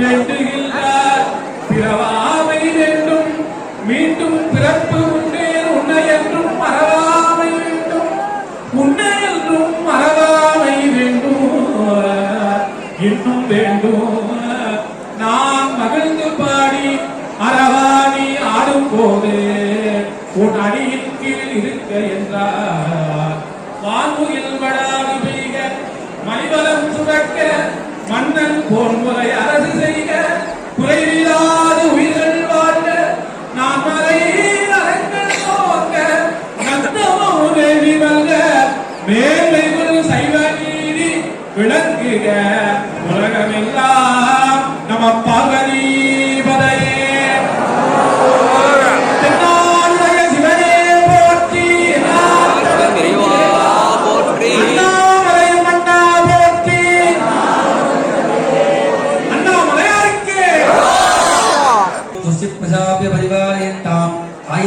வேண்டுகின்றார் பிறவாமை வேண்டும். மீண்டும் பிறப்பு உண்டே உன்னை என்றும் மறவாமை வேண்டும். உன்னை என்றும் மறவாமை வேண்டும். இன்னும் வேண்டும். நான் மகிழ்ந்து பாடி அரவாணி ஆடும் போது உன் அடியின் கீழ் இருக்க என்றார். விளங்குக உலகமெல்லாம் நம பார்வதி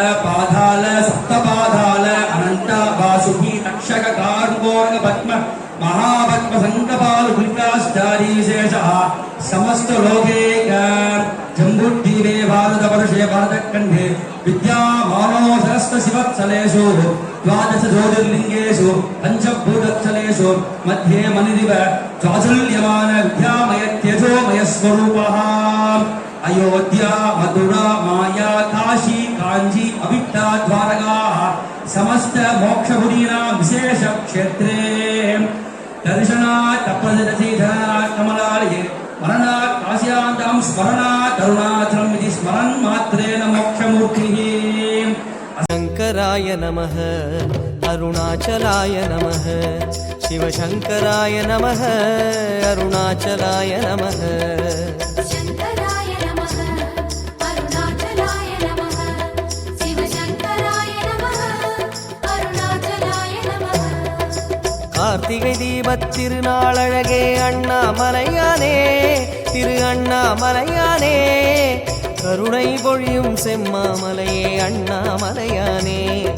పాదాల పాదాల సప్త పాదాల అనంత వాసుకి తక్షక కారుకోరక పద్మ మహాపద్మ సంకపాలు గుల్కాశ్చారీ శేష సమస్త లోకే జంబుద్ధీరే భారత పరుషే భారత కంఠే విద్యా మానో శివత్సలేషు ద్వాదశ జ్యోతిర్లింగేషు పంచభూతస్థలేషు మధ్యే మనిదివ చాచుల్యమాన విద్యామయ తేజోమయ స్వరూప. అయోధ్యా कांची द्वारका समस्त मोक्षपुरीनां विशेष क्षेत्रे दर्शनात् तपसदसि धनात् कमलालये मरणात् काश्यान्तां स्मरणात् करुणाचलम् इति स्मरन् मात्रेण मोक्षमूर्तिः। शङ्कराय नमः, अरुणाचलाय नमः, शिवशङ्कराय नमः, अरुणाचलाय नमः। கார்த்திகை தீபத் திருநாளழகே அண்ணாமலையானே திரு அண்ணாமலையானே. கருணை பொழியும் செம்மாமலையே அண்ணாமலையானே.